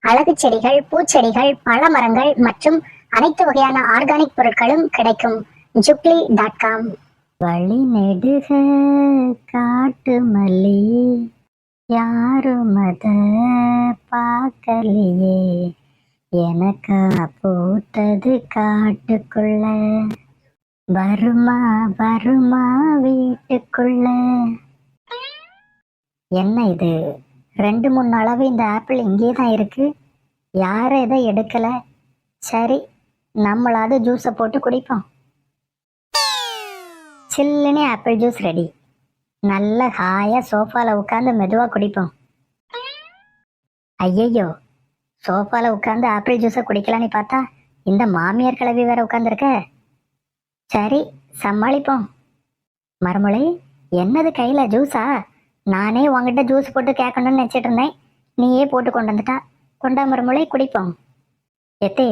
அழகு செடிகள் பூச்செடிகள் பழமரங்கள் மற்றும் அனைத்து வகையான ஆர்கானிக் பொருட்களும் கிடைக்கும். Jubilee dot com. வழி நெடுக காட்டு மல்லி யாரும் அத பார்க்கலையே. எனக்கா பூத்தது காட்டுக்குள்ள. வருமா வருமா வீட்டுக்குள்ள. என்ன இது? ரெண்டு மூணு அளவு இந்த ஆப்பிள் இங்கே தான் இருக்கு. யாரும் எதை எடுக்கல. சரி நம்மளாவது ஜூஸை போட்டு குடிப்போம். சில்லுன்னு ஆப்பிள் ஜூஸ் ரெடி நல்ல ஹாயா சோஃபால உட்காந்து மெதுவா குடிப்போம். ஐயையோ சோஃபால உட்காந்து ஆப்பிள் ஜூஸை குடிக்கலான்னு பார்த்தா இந்த மாமியார் கிளவி வேற உட்காந்துருக்க சரி சமாளிப்போம். மறுமொழி என்னது கையில ஜூஸா நானே உங்ககிட்ட ஜூஸ் போட்டு கேட்கணும்னு நினச்சிட்டு இருந்தேன். நீயே போட்டு கொண்டு வந்துட்டா. கொண்டா மறுமொழி குடிப்போம். எத்தே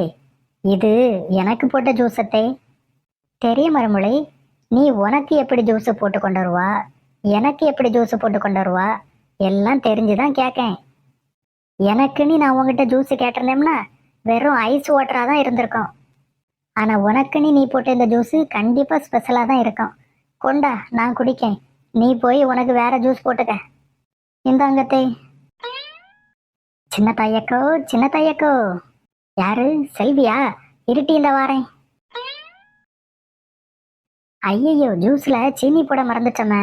இது எனக்கு போட்ட ஜூஸத்தை தெரிய மறுமொழி நீ உனக்கு எப்படி ஜூஸ் போட்டு கொண்டு வருவா? எனக்கு எப்படி ஜூஸ் போட்டு கொண்டு வருவா? எல்லாம் தெரிஞ்சுதான் கேட்கேன். எனக்குன்னு நான் உங்ககிட்ட ஜூஸ் கேட்டிருந்தேம்னா வெறும் ஐஸ் வாட்டராக தான் இருந்திருக்கும். ஆனால் உனக்குன்னு நீ போட்ட இந்த ஜூஸ் கண்டிப்பாக ஸ்பெஷலாக தான் இருக்கும். கொண்டா நான் குடிக்கேன். நீ போய் உனக்கு வேற ஜூஸ் போட்டுக்க. இந்தாங்கத்தே சின்ன தாயக்கோ சின்ன தாயக்கோ. யாரு? செல்வியா? இருட்டி இந்த வாரேன். ஐயையோ ஜூஸ்ல சீனி போட மறந்துட்டோமே.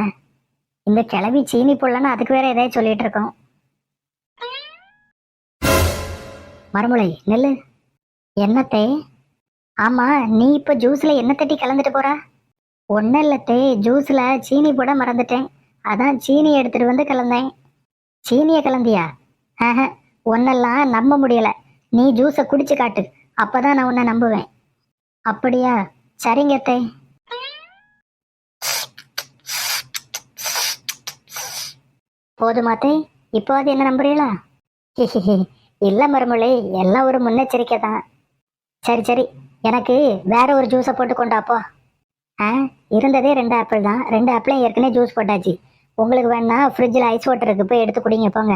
இந்த கிளவி சீனி போடலன்னு அதுக்கு வேற ஏதாவது சொல்லிட்டு இருக்கோம். மறுமொழி நெல்லு. என்னத்தை? ஆமா நீ இப்ப ஜூஸ்ல என்ன தட்டி கலந்துட்டு போற? ஒன்றும் இல்லத்தே ஜூஸ்ல சீனி போட மறந்துட்டேன். அதான் சீனி எடுத்துட்டு வந்து கலந்தேன். சீனிய கலந்தியா? ஆஹ ஒன்னெல்லாம் நம்ப முடியல. நீ ஜூஸை குடிச்சு காட்டு. அப்பதான் நான் உன்னை நம்புவேன். அப்படியா? சரிங்க அத்தை போதுமாத்தே இப்போ அது என்ன நம்புறீங்களா இல்ல மருமொழி எல்லாம் ஒரு முன்னெச்சரிக்கை தான் சரி சரி எனக்கு வேற ஒரு ஜூஸை போட்டு கொண்டாப்போ ஆ இருந்ததே ரெண்டு ஆப்பிள் தான். ரெண்டு ஆப்பிளும் ஏற்கனவே ஜூஸ் போட்டாச்சு. உங்களுக்கு வேணா ஃப்ரிட்ஜில் ஐஸ் வாட்டர் போய் எடுத்து குடிங்க போங்க.